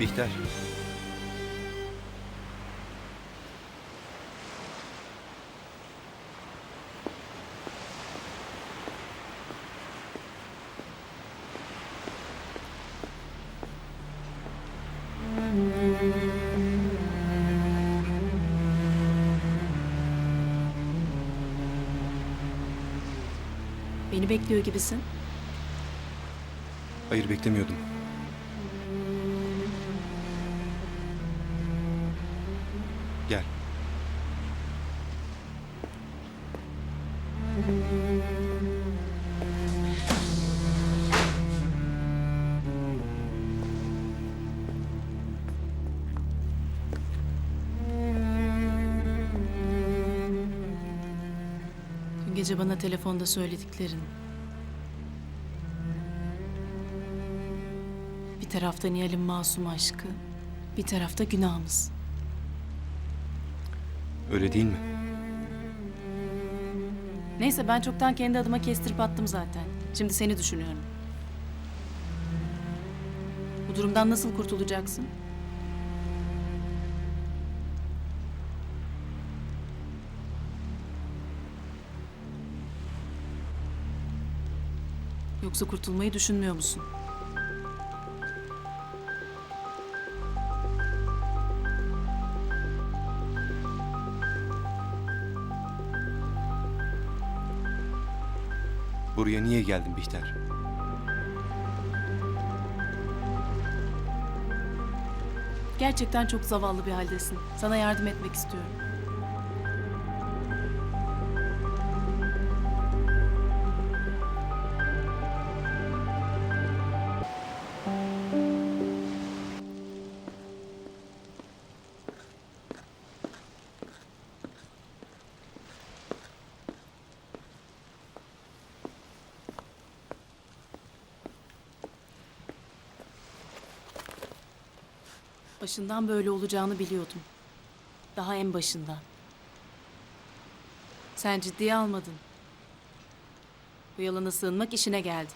Bihter. Beni bekliyor gibisin. Hayır beklemiyordum. Dün gece bana telefonda söylediklerin. Bir tarafta Nihal'in masum aşkı, bir tarafta günahımız. Öyle değil mi? Neyse ben çoktan kendi adıma kestirip attım zaten. Şimdi seni düşünüyorum. Bu durumdan nasıl kurtulacaksın? Yoksa kurtulmayı düşünmüyor musun? Buraya niye geldin Bihter? Gerçekten çok zavallı bir haldesin. Sana yardım etmek istiyorum. Başından böyle olacağını biliyordum. Daha en başından. Sen ciddiye almadın. Bu yalana sığınmak işine geldi.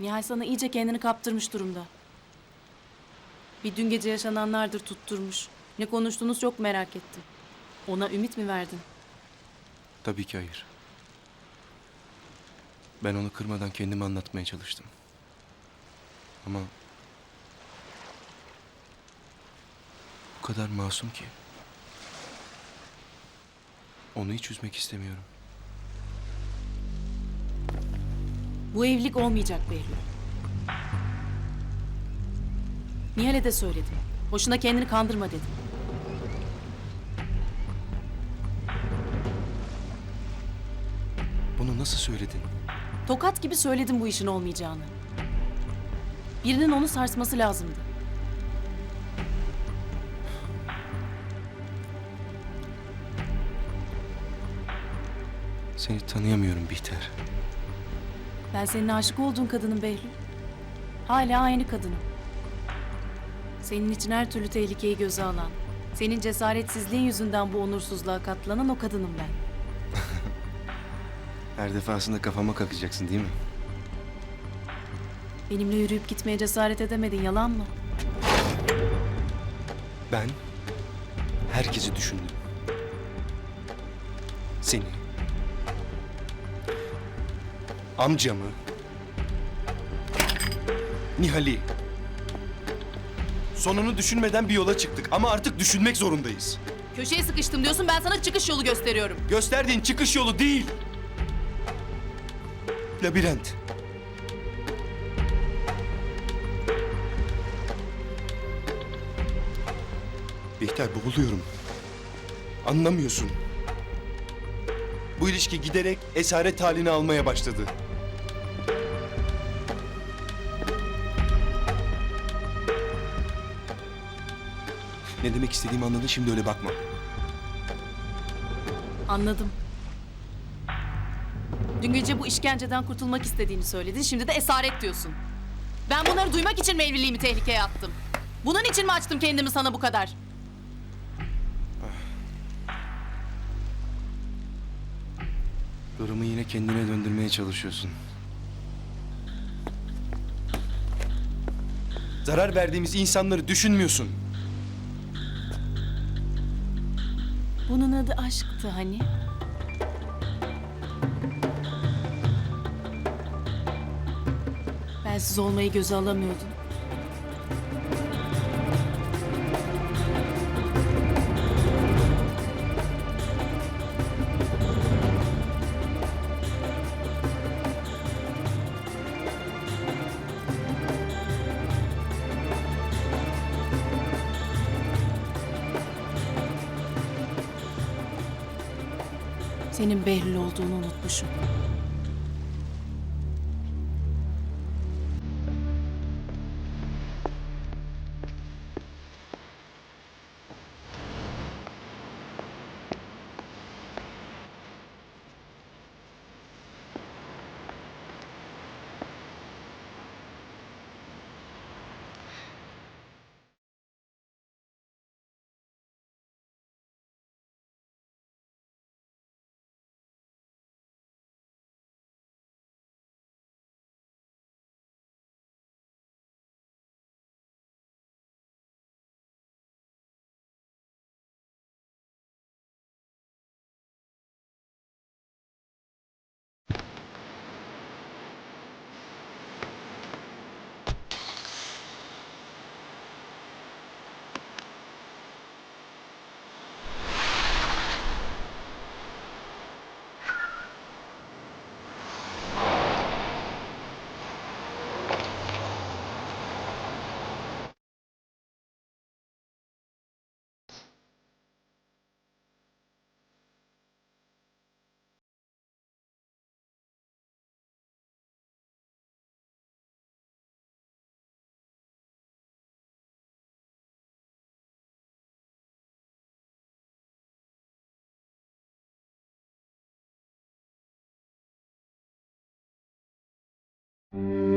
Nihal sana iyice kendini kaptırmış durumda. Bir dün gece yaşananlardır tutturmuş. Ne konuştunuz çok merak ettim. Ona ümit mi verdin? Tabii ki hayır. Ben onu kırmadan kendimi anlatmaya çalıştım. Ama... Bu kadar masum ki. Onu hiç üzmek istemiyorum. Bu evlilik olmayacak Behlül. Nihal'e de söyledim. Boşuna kendini kandırma dedim. Bunu nasıl söyledin? Tokat gibi söyledim bu işin olmayacağını. Birinin onu sarsması lazımdı. Seni tanıyamıyorum Bihter. Ben senin aşık olduğun kadının Behlül. Hala aynı kadınım. Senin için her türlü tehlikeyi göze alan, senin cesaretsizliğin yüzünden bu onursuzluğa katlanan o kadınım ben. Her defasında kafama kakacaksın değil mi? Benimle yürüyüp gitmeye cesaret edemedin, yalan mı? Ben herkesi düşündüm. Seni. Amcamı. Nihal'i. Sonunu düşünmeden bir yola çıktık ama artık düşünmek zorundayız. Köşeye sıkıştım diyorsun, ben sana çıkış yolu gösteriyorum. Gösterdiğin çıkış yolu değil. Labirent. Bihter boğuluyorum. Anlamıyorsun. Bu ilişki giderek esaret halini almaya başladı. Ne demek istediğimi anladın şimdi öyle bakma. Anladım. Dün gece bu işkenceden kurtulmak istediğini söyledin. Şimdi de esaret diyorsun. Ben bunları duymak için mi evliliğimi tehlikeye attım? Bunun için mi açtım kendimi sana bu kadar? Durumu yine kendine döndürmeye çalışıyorsun. Zarar verdiğimiz insanları düşünmüyorsun. Bunun adı aşktı hani. Bensiz olmayı göze alamıyordun. Senin Behlül olduğunu unutmuşum. Mm-hmm.